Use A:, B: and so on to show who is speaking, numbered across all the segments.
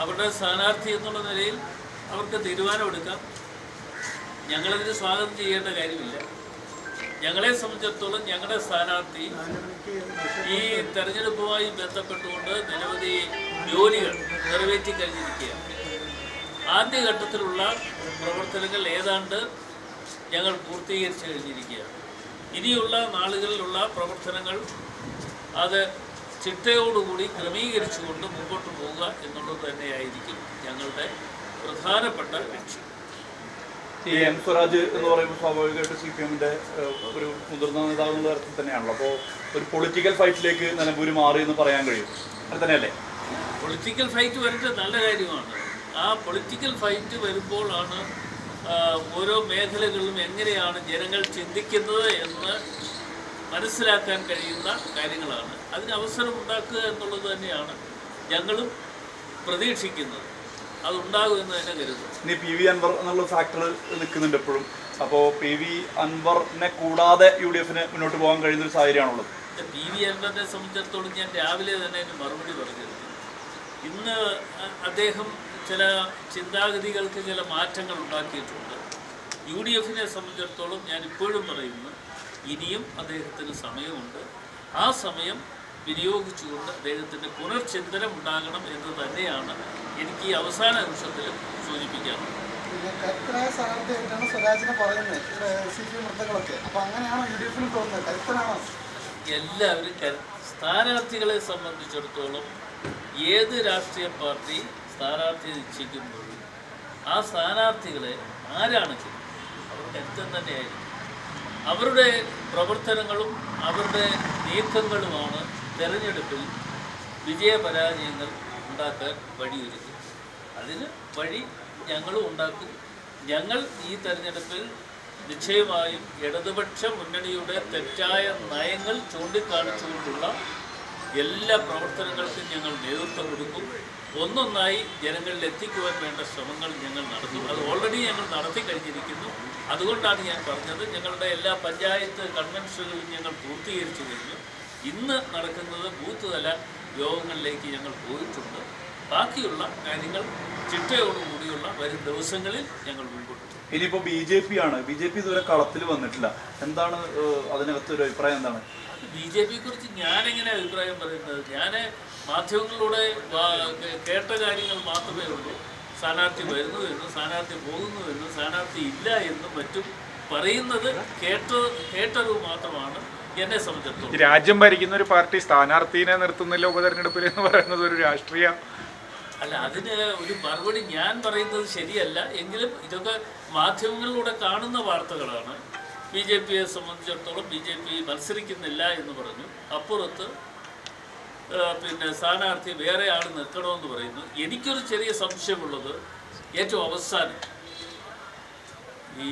A: അവരുടെ സ്ഥാനാർത്ഥി എന്നുള്ള നിലയിൽ അവർക്ക് തീരുമാനമെടുക്കാം. ഞങ്ങളതിന് സ്വാഗതം ചെയ്യേണ്ട കാര്യമില്ല. ഞങ്ങളെ സംബന്ധിച്ചിടത്തോളം ഞങ്ങളുടെ സ്ഥാനാർത്ഥി ഈ തെരഞ്ഞെടുപ്പുമായി ബന്ധപ്പെട്ടുകൊണ്ട് നിരവധി ജോലികൾ നിറവേറ്റി കഴിഞ്ഞിരിക്കുകയാണ്. ആദ്യഘട്ടത്തിലുള്ള പ്രവർത്തനങ്ങൾ ഏതാണ്ട് ഞങ്ങൾ പൂർത്തീകരിച്ചു കഴിഞ്ഞിരിക്കുകയാണ്. ഇനിയുള്ള നാളുകളിലുള്ള പ്രവർത്തനങ്ങൾ അത് ചിട്ടയോടുകൂടി ക്രമീകരിച്ചുകൊണ്ട് മുമ്പോട്ട് പോവുക എന്നുള്ളത് തന്നെയായിരിക്കും ഞങ്ങളുടെ പ്രധാനപ്പെട്ട ലക്ഷ്യം.
B: ഈ എം സ്വരാജ് എന്ന് പറയുമ്പോൾ സ്വാഭാവികമായിട്ട് സി പി എമ്മിന്റെ ഒരു മുതിർന്ന നേതാവ് എന്നുള്ള തരത്തിൽ തന്നെയാണല്ലോ. അപ്പോൾ ഒരു പൊളിറ്റിക്കൽ ഫൈറ്റിലേക്ക് നിലമ്പൂര് മാറി എന്ന് പറയാൻ കഴിയും. അത് തന്നെയല്ലേ?
A: പൊളിറ്റിക്കൽ ഫൈറ്റ് വരുന്നത് നല്ല കാര്യമാണ്. ആ പൊളിറ്റിക്കൽ ഫൈറ്റ് വരുമ്പോഴാണ് ഓരോ മേഖലകളിലും എങ്ങനെയാണ് ജനങ്ങൾ ചിന്തിക്കുന്നത് എന്ന് മനസ്സിലാക്കാൻ കഴിയുന്ന കാര്യങ്ങളാണ്. അതിന് അവസരം ഉണ്ടാക്കുക എന്നുള്ളത് തന്നെയാണ് ഞങ്ങളും പ്രതീക്ഷിക്കുന്നത്. അതുണ്ടാകുമെന്ന് തന്നെ കരുതുന്നു.
B: ഇനി പി വി അൻവർ എന്നുള്ള ഫാക്ടർ നിൽക്കുന്നുണ്ട് എപ്പോഴും. അപ്പോൾ പി വി അൻവറിനെ കൂടാതെ യു ഡി എഫിന് മുന്നോട്ട് പോകാൻ കഴിയുന്ന ഒരു സാഹചര്യമാണുള്ളത്.
A: പി വി അൻവറിനെ സംബന്ധിച്ചിടത്തോളം ഞാൻ രാവിലെ തന്നെ അതിന് മറുപടി പറഞ്ഞിരുന്നു. ഇന്ന് അദ്ദേഹം ചില ചിന്താഗതികൾക്ക് ചില മാറ്റങ്ങൾ ഉണ്ടാക്കിയിട്ടുണ്ട്. യു ഡി എഫിനെ സംബന്ധിച്ചിടത്തോളം ഞാൻ ഇപ്പോഴും പറയുന്നു ഇനിയും അദ്ദേഹത്തിന് സമയമുണ്ട്. ആ സമയം വിനിയോഗിച്ചുകൊണ്ട് അദ്ദേഹത്തിന്റെ പുനർചിന്തനം ഉണ്ടാകണം എന്ന് തന്നെയാണ് എനിക്ക് ഈ അവസാന നിമിഷത്തിൽ സൂചിപ്പിക്കാറുള്ളത്
C: പിന്നെ കരുത്തനായ സ്ഥാനാർത്ഥിയായിട്ടാണ് സ്വരാജിനെ പറയുന്നത് സി പി എം വൃത്തങ്ങളൊക്കെ അപ്പൊ അങ്ങനെയാണോ യു ഡി എഫിന് തോന്നുന്നത്? കരുത്തനാണോ
A: എല്ലാവരും സ്ഥാനാർത്ഥികളെ സംബന്ധിച്ചിടത്തോളം ഏത് രാഷ്ട്രീയ പാർട്ടി സ്ഥാനാർത്ഥി നിശ്ചയിക്കുമ്പോഴും ആ സ്ഥാനാർത്ഥികളെ ആരാണെങ്കിലും അവർ കരുത്തൻ തന്നെയായിരിക്കും. അവരുടെ പ്രവർത്തനങ്ങളും അവരുടെ നീക്കങ്ങളുമാണ് തെരഞ്ഞെടുപ്പിൽ വിജയപരാജയങ്ങൾ ഉണ്ടാക്കാൻ വഴിയൊരുക്കും. അതിന് വഴി ഞങ്ങളും ഉണ്ടാക്കും. ഞങ്ങൾ ഈ തെരഞ്ഞെടുപ്പിൽ നിശ്ചയമായും ഇടതുപക്ഷ മുന്നണിയുടെ തെറ്റായ നയങ്ങൾ ചൂണ്ടിക്കാണിച്ചുകൊണ്ടുള്ള എല്ലാ പ്രവർത്തനങ്ങൾക്കും ഞങ്ങൾ നേതൃത്വം കൊടുക്കും. ഒന്നൊന്നായി ജനങ്ങളിൽ എത്തിക്കുവാൻ വേണ്ട ശ്രമങ്ങൾ ഞങ്ങൾ നടത്തും. അത് ഓൾറെഡി ഞങ്ങൾ നടത്തി കഴിഞ്ഞിരിക്കുന്നു അതുകൊണ്ടാണ് ഞാൻ പറഞ്ഞത് ഞങ്ങളുടെ എല്ലാ പഞ്ചായത്ത് കൺവെൻഷനുകളും ഞങ്ങൾ പൂർത്തീകരിച്ചു കഴിഞ്ഞു. ഇന്ന് നടക്കുന്നത് ബൂത്ത് തല യോഗങ്ങളിലേക്ക് ഞങ്ങൾ പോയിട്ടുണ്ട്. ബാക്കിയുള്ള കാര്യങ്ങൾ ചിട്ടയോടുകൂടിയുള്ള വരും ദിവസങ്ങളിൽ ഞങ്ങൾ മുൻപോട്ട് ഇനിയിപ്പോ
B: ഇനിയിപ്പോൾ ബി ജെ പി ആണ് ബി ജെ പി ഇതുവരെ കളത്തിൽ വന്നിട്ടില്ല. എന്താണ് അതിനകത്തൊരു അതിനകത്ത് ഒരു അഭിപ്രായം എന്താണ്?
A: ബി ജെ പിയെ കുറിച്ച് ഞാനെങ്ങനെ അഭിപ്രായം പറയുന്നത്? ഞാൻ മാധ്യമങ്ങളിലൂടെ കേട്ട കാര്യങ്ങൾ മാത്രമേ ഉള്ളൂ. സ്ഥാനാർത്ഥി വരുന്നു എന്നും സ്ഥാനാർത്ഥി പോകുന്നു എന്നും സ്ഥാനാർത്ഥി ഇല്ല എന്നും മറ്റും പറയുന്നത് കേട്ട കേട്ടത് മാത്രമാണ് എന്നെ
D: ഈ
A: സംബന്ധിച്ചിടത്തോളം
D: രാജ്യം ഭരിക്കുന്ന ഒരു പാർട്ടി സ്ഥാനാർത്ഥിനെ നിർത്തുന്നില്ല ഉപതെരഞ്ഞെടുപ്പിൽ എന്ന് പറയുന്നത് ഒരു രാഷ്ട്രീയ
A: അല്ല അതിന് ഒരു മറുപടി ഞാൻ പറയുന്നത് ശരിയല്ല. എങ്കിലും ഇതൊക്കെ മാധ്യമങ്ങളിലൂടെ കാണുന്ന വാർത്തകളാണ്. ബി ജെ പിയെ സംബന്ധിച്ചിടത്തോളം ബി ജെ പി മത്സരിക്കുന്നില്ല എന്ന് പറഞ്ഞു. അപ്പുറത്ത് പിന്നെ സ്ഥാനാർത്ഥി വേറെ ആൾ നിൽക്കണമെന്ന് പറയുന്നു. എനിക്കൊരു ചെറിയ സംശയമുള്ളത് ഏറ്റവും അവസാനം. ഈ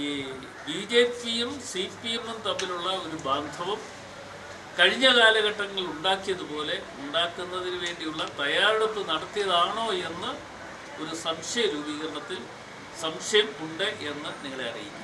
A: ബി ജെ പിയും സി പി എമ്മും തമ്മിലുള്ള ഒരു ബാന്ധവം കഴിഞ്ഞ കാലഘട്ടങ്ങളിൽ ഉണ്ടാക്കിയതുപോലെ ഉണ്ടാക്കുന്നതിന് വേണ്ടിയുള്ള തയ്യാറെടുപ്പ് നടത്തിയതാണോ എന്ന് ഒരു സംശയ രൂപീകരണത്തിൽ സംശയം ഉണ്ട് എന്ന് നിങ്ങളെ അറിയിക്കും